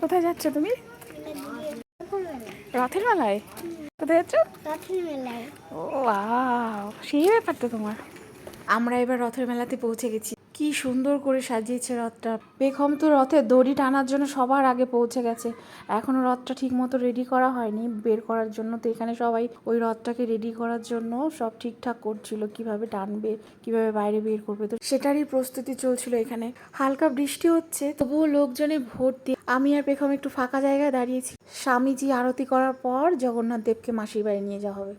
কোথায় যাচ্ছ তুমি? রথের মেলায় কোথায় যাচ্ছ? রথের মেলায় ও ওয়াও সেই ব্যাপার তো তোমার। আমরা এবার রথের মেলাতে পৌঁছে গেছি। কি সুন্দর করে সাজিয়েছে রথটা। বেগম তো রথে দড়ি টানার জন্য সবার আগে পৌঁছে গেছে। এখনও রথটা ঠিক মতো রেডি করা হয়নি। বের করার জন্য তো এখানে সবাই ওই রথটাকে রেডি করার জন্য সব ঠিকঠাক করছিল। কীভাবে টানবে, কীভাবে বাইরে বের করবে, তো সেটারই প্রস্তুতি চলছিল এখানে। হালকা বৃষ্টি হচ্ছে, তবুও লোকজনে ভর্তি আমি আর পেখম একটু ফাঁকা জায়গায় দাঁড়িয়েছি। স্বামীজি আরতি করার পর জগন্নাথ দেবকে মাসির বাড়ি নিয়ে যাওয়া হবে।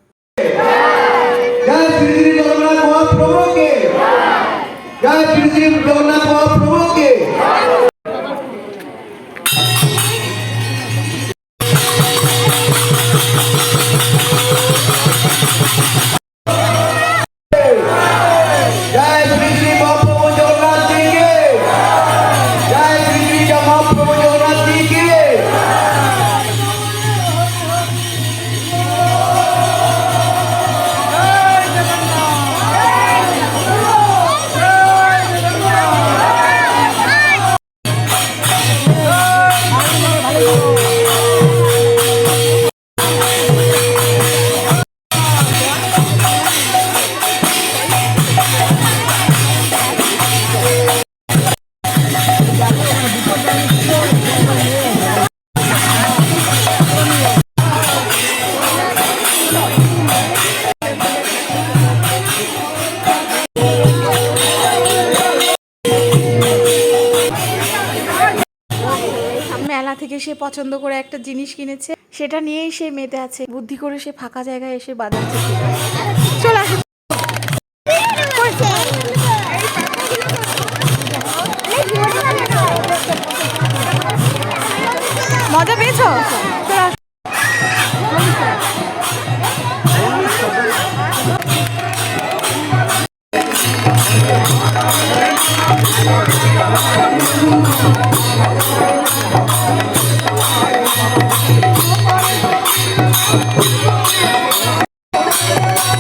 जय श्री देव जगन्नाथ महाप्रभु के থেকে সে পছন্দ করে একটা জিনিস কিনেছে, সেটা নিয়েই সে মেতে আছে। বুদ্ধি করে সে ফাঁকা জায়গায় এসে বাজাচ্ছে চলে মজা পেয়েছ?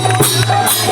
চলে আসো।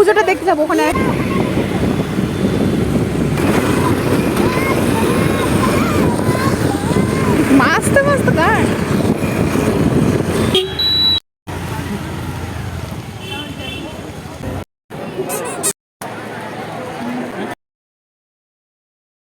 পুজোটা দেখতে যাব ওখানে।